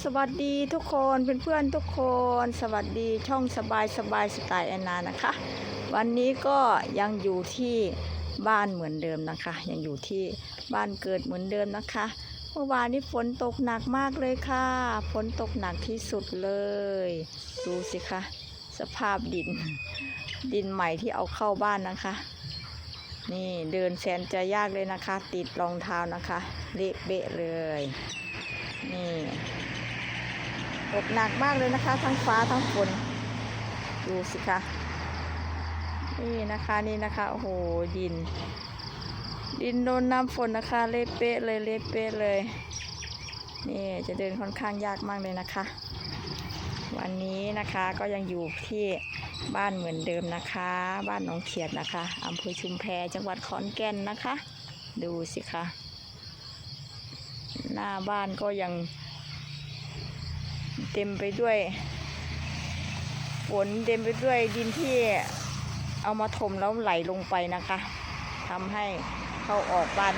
สวัสดีทุกคนเพื่อนๆทุกคน สวัสดีช่องสบายสบายสไตล์แอนนานะคะ วันนี้ก็ยังอยู่ที่บ้านเหมือนเดิมนะคะ ยังอยู่ที่บ้านเกิดเหมือนเดิมนะคะ เมื่อวานนี้ฝนตกหนักมากเลยค่ะฝนตกหนักที่สุดเลย ดูสิคะสภาพดิน ดินใหม่ที่เอาเข้าบ้านนะคะ นี่เดินแสนจะยากเลยนะคะ ติดรองเท้านะคะเละเบะเลยนี่ ตกหนักมากเลยนะคะ ทั้งฟ้าทั้งฝนดูสิคะนี่นะคะนี่นะคะโอ้โหดิน ดินโดนน้ำฝนนะคะ เละเปะเลยเละเปะเลย นี่จะเดินค่อนข้างยากมากเลยนะคะ วันนี้นะคะก็ยังอยู่ที่บ้านเหมือนเดิมนะคะ บ้านหนองเขียดนะคะอำเภอชุมแพจังหวัดขอนแก่นนะคะ ดูสิคะหน้าบ้านก็ยัง เต็มไปด้วยฝนเต็มไปด้วยดินที่เอามาถมแล้วไหลลงไปนะคะทำให้เข้าออกบ้าน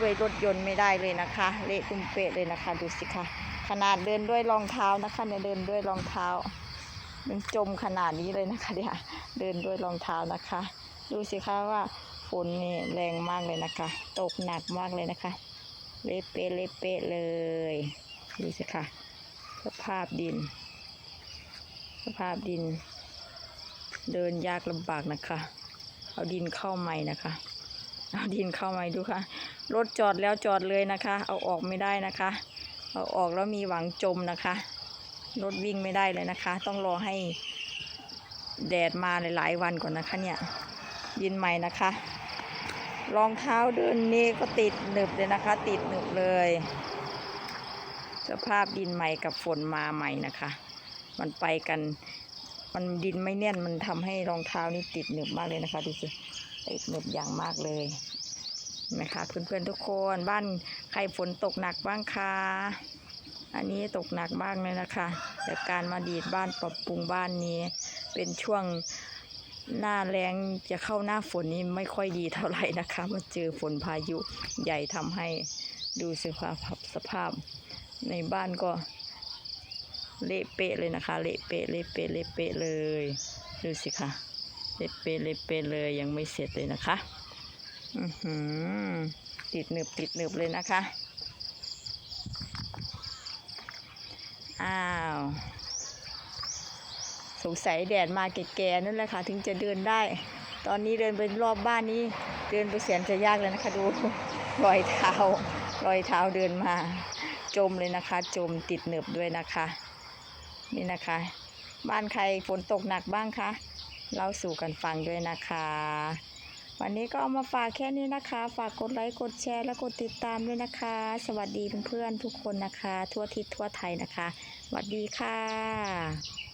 ด้วยรถยนต์ไม่ได้เลยนะคะ เละตุ้มเปะเลยนะคะดูสิคะขนาดเดินด้วยรองเท้านะคะเนี่ยเดินด้วยรองเท้ายังจมขนาดนี้เลยนะคะเนี่ยเดินด้วยรองเท้านะคะ ดูสิคะว่าฝนนี่แรงมากเลยนะคะ ตกหนักมากเลยนะคะ เละเปะเละเปะเลย ดูสิค่ะ สภาพดิน สภาพดิน เดินยากลำบากนะคะ เอาดินเข้าใหม่นะคะ เอาดินเข้าใหม่ดูค่ะ รถจอดแล้วจอดเลยนะคะ เอาออกไม่ได้นะคะ เอาออกแล้วมีหวังจมนะคะ รถวิ่งไม่ได้เลยนะคะ ต้องรอให้แดดมาหลาย ๆ วันก่อนนะคะเนี่ย ดินใหม่นะคะรองเท้าเดินนี่ก็ติดหนึบเลยนะคะ ติดหนึบเลย สภาพดินใหม่กับฝนมาใหม่นะคะ มันไปกัน มันดินไม่แน่นมันทำให้รองเท้านี่ติดหนึบมากเลยนะคะดูสิติดหนึบอย่างมากเลยนไหมคะเพื่อนๆทุกคนบ้านใครฝนตกหนักบ้างคะอันนี้ตกหนักบ้างเลยนะคะแต่การมาดีดบ้านปรับปรุงบ้านนี้ เป็นช่วงหน้าแรงจะเข้าหน้าฝนนี่ไม่ค่อยดีเท่าไหร่นะคะ มาเจอฝนพายุใหญ่ทำให้ดูสภาพสภาพ ในบ้านก็เละเปะเลยนะคะ เละเปะเละเปะเละเปะเลย ดูสิคะเละเปะเละเปะเลยยังไม่เสร็จเลยนะคะอือหือติดหนึบติดหนึบเลยนะคะ อ้าว สงสัยแดดมาแก่ๆนั่นแหละค่ะ ถึงจะเดินได้ ตอนนี้เดินไปรอบบ้านนี้ เดินไปแสนจะยากเลยนะคะดูรอยเท้ารอยเท้าเดินมา จมเลยนะคะ จมติดเหนืบด้วยนะคะ นี่นะคะ บ้านใครฝนตกหนักบ้างคะเล่าสู่กันฟังด้วยนะคะ วันนี้ก็เอามาฝากแค่นี้นะคะ ฝากกดไลค์กดแชร์และกดติดตามด้วยนะคะ สวัสดีเพื่อนๆทุกคนนะคะ ทั่วทิศทั่วไทยนะคะสวัสดีค่ะ